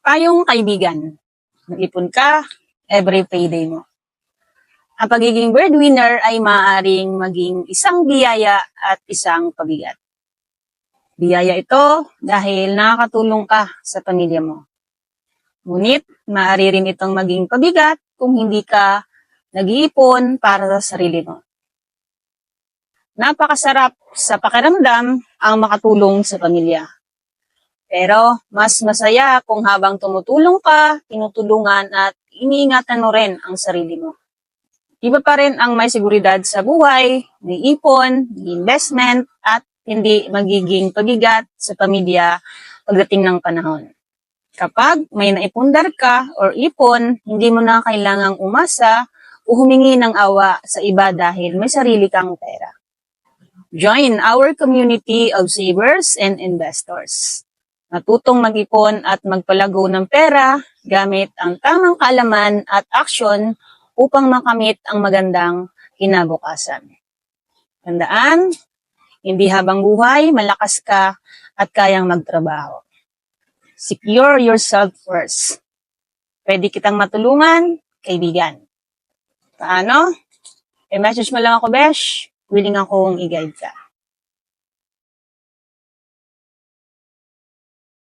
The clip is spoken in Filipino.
Payong kaibigan. Mag-ipon ka every payday mo. Ang pagiging breadwinner ay maaaring maging isang biyaya at isang pabigat. Biyaya ito dahil nakakatulong ka sa pamilya mo. Ngunit, maaari rin itong maging pabigat kung hindi ka nag-iipon para sa sarili mo. Napakasarap sa pakiramdam ang makatulong sa pamilya. Pero mas masaya kung habang tumutulong ka, tinutulungan at iniingatan mo rin ang sarili mo. Iba pa rin ang may seguridad sa buhay, may ipon, may investment, at hindi magiging pabigat sa pamilya pagdating ng panahon. Kapag may naipundar ka or ipon, hindi mo na kailangang umasa o humingi ng awa sa iba dahil may sarili kang pera. Join our community of savers and investors. Natutong mag-ipon at magpalago ng pera gamit ang tamang kaalaman at aksyon upang makamit ang magandang kinabukasan. Tandaan, hindi habang buhay, malakas ka at kayang magtrabaho. Secure yourself first. Pwede kitang matulungan, kaibigan. Paano? E-message mo lang ako, Besh. Willing akong i-guide ka.